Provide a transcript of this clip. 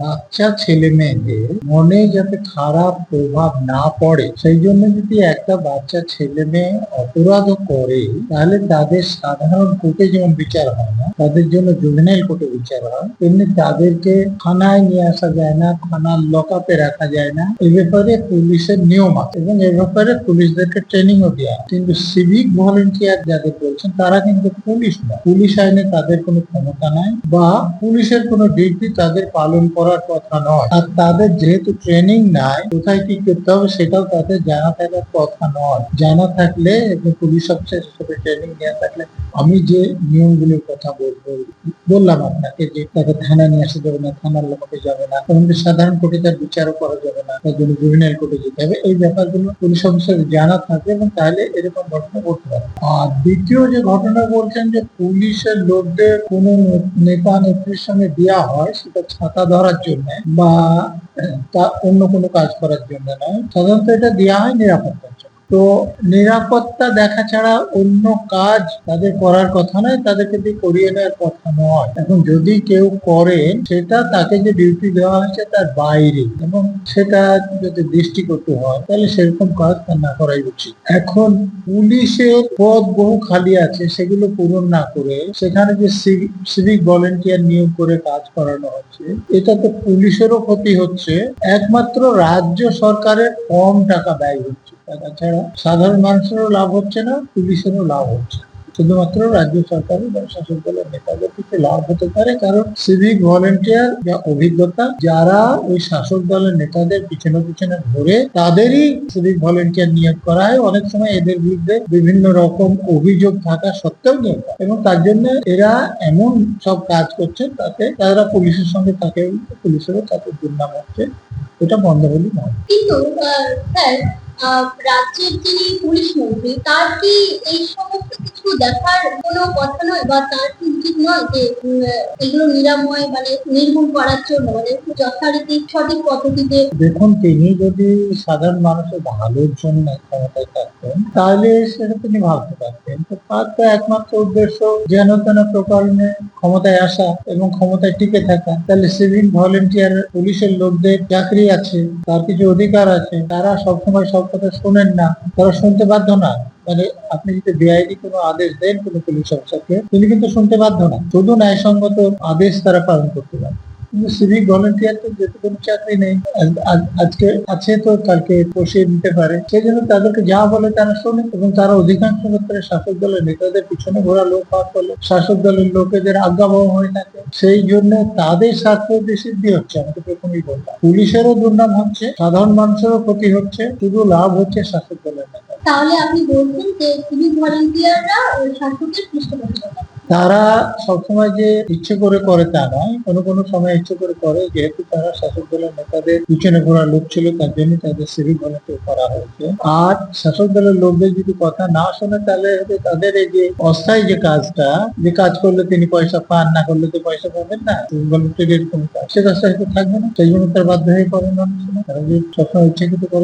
বাচ্চা ছেলে মেয়েদের মনে যাতে খারাপ প্রভাব না পড়ে, সেই জন্য যদি একটা বাচ্চা ছেলে মেয়ে অপরাধ করে, তাহলে তাদের সাধারণ কোর্টে যেমন বিচার হয় না, তাদের জন্য জুভেনাইল কোর্টে বিচার হয়, তেমনি তাদেরকে থানায় নিয়ে আসা যায় না, থানার লকআপে রাখা যায় না, এ ব্যাপারে পুলিশের নিয়ম আছে এবং এ ব্যাপারে পুলিশদেরকে ট্রেনিংও দেওয়া। কিন্তু সিভিক ভলেন্টিয়ার যাদের বলছেন, তারা কিন্তু পুলিশ না পুলিশ আইনে তাদের কোনো ক্ষমতা নাই বা পুলিশের কোনো ডিউটি তাদের পালন করার কথা নয়। আর তাদের যেহেতু ট্রেনিং নাই, কোথায় কি করতে হবে সেটাও তাদের জানা থাকার কথা নয়। জানা থাকলে পুলিশ অফিসার হিসেবে ট্রেনিং নেওয়া থাকলে আমি যে নিয়মগুলোর কথা বলব, বললাম আপনাকে যে তাকে থানা নিয়ে আসা যাবে না, থানার লোককে যাবে না এমনকি সাধারণ কোর্টে তার বিচারও করা যাবে না, তার জন্য জুবিনাইল কোর্টে যেতে হবে। এই ব্যাপারগুলো পুলিশ অফিসার জানা থাকবে এবং তাহলে এরকম ঘটনা ঘটতে পারে। আর দ্বিতীয় যে ঘটনা বলছেন যে পুলিশের লোকদের কোন নেতা নেত্রীর সঙ্গে দেওয়া হয়, সেটা ছাতা ধরার জন্য বা তা অন্য কোনো কাজ করার জন্য নয়। সাধারণত এটা দেওয়া হয় নিরাপত্তার জন্য। তো নিরাপত্তা দেখা ছাড়া অন্য কাজ তাদের করার কথা নয়, তাদেরকে দিয়ে করিয়ে নেওয়ার কথা নয়। এখন যদি কেউ করেন সেটা তাকে যে ডিউটি দেওয়া হয়েছে তার বাইরে। এবং সেটা যদি দৃষ্টিকটু হয়, তাহলে সেরকম কাজ তার না করাই উচিত। এখন পুলিশের পদ বহু খালি আছে, সেগুলো পূরণ না করে সেখানে যে সিভিক ভলেন্টিয়ার নিয়োগ করে কাজ করানো হচ্ছে এটা তো পুলিশেরও ক্ষতি হচ্ছে। একমাত্র রাজ্য সরকারের কম টাকা ব্যয় হচ্ছে। তাছাড়া সাধারণ মানুষেরও লাভ হচ্ছে না, পুলিশেরও লাভ হচ্ছে শুধুমাত্র রাজ্য সরকারের বা শাসক দলের নেতাদের কিছু লাভ হতে পারে, কারণ সিভিক ভলেন্টিয়ার যা অভিজ্ঞতা, যারা ওই শাসক দলের নেতাদের পিছনে পিছনে ঘুরে তাদেরই সিভিক ভলেন্টিয়ার নিয়োগ করা হয়। অনেক সময় এদের বিরুদ্ধে বিভিন্ন রকম অভিযোগ থাকা সত্ত্বেও নিয়োগ এবং তার জন্য এরা এমন সব কাজ করছে তাতে তারা পুলিশের সঙ্গে থাকে পুলিশেরও তাতে দুর্নাম হচ্ছে, এটা বন্ধ হলে নয় কিন্তু রাজ্যের যিনি পুলিশ মন্ত্রী তার কি এই সমস্ত কিছু দেখার কোনো কথা নয় বা তার উচিত নয় যে এগুলো নিরাময় মানে নির্মূল করার জন্য মানে যথারীতি সঠিক পদ্ধতিতে দেখুন, তিনি যদি সাধারণ মানুষের ভালোর জন্য ক্ষমতায় থাকতেন, তাহলে সেটা তিনি ভাবতে পারতেন। তো তার তো একমাত্র উদ্দেশ্য যেন তেন প্রকারণে ক্ষমতায় আসা এবং ক্ষমতায় টিকে থাকা। তাহলে সিভিল ভলেন্টিয়ার পুলিশের লোকদের চাকরি আছে, তার কিছু অধিকার আছে, তারা সবসময় সব কথা শোনেন না, তারা শুনতে বাধ্য না। মানে আপনি যদি কোনো আদেশ দেন কোনো পুলিশ অফিসারকে, তিনি কিন্তু শুনতে বাধ্য না শুধু ন্যায়সঙ্গত আদেশ তারা পালন করতে পারে। কিন্তু সিভিক ভলেন্টিয়ার তো যেহেতু কোনো চাকরি নেই, আজ- আজ- আজকে আছে তো, কালকে পারে। সেই জন্য তাদেরকে যা বলে তারা শোনে এবং তারা অধিকাংশ ক্ষেত্রে শাসক দলের নেতাদের পিছনে ঘোরা লোক হওয়ার ফলে শাসক দলের লোকেদের আজ্ঞাবহ হয়ে থাকে। সেই জন্য তাদের স্বার্থ সিদ্ধি হচ্ছে আমি তো প্রথমেই বললাম পুলিশেরও দুর্নাম হচ্ছে, সাধারণ মানুষেরও ক্ষতি হচ্ছে, শুধু লাভ হচ্ছে শাসক দলের তাহলে আপনি বলছেন যে সিভিক ভলেন্টিয়াররা শাসকের পৃষ্ঠপোষকতা তারা সবসময় যে ইচ্ছে করে করে তা নয়। কোনো কোনো সময় ইচ্ছে করে করে, যেহেতু তারা শাসক দলের নেতাদের পিছনে ঘোরা লোক ছিল, তার জন্য তাদের সিভিক ভলেন্টিয়ার করা হয়েছে। আর শাসক দলের লোকদের যদি কথা না শোনে, তাহলে তাদের এই যে অস্থায়ী যে কাজটা, যে কাজ করলে তিনি পয়সা পান, না করলে তো পয়সা পাবেন না ভলেন্টিয়ারের কোনো কাজ, সে কাজটা হয়তো থাকবে না। সেই জন্য তার বাধ্য হয়ে করেন মানুষ তারা যে সবসময় ইচ্ছাকৃত করে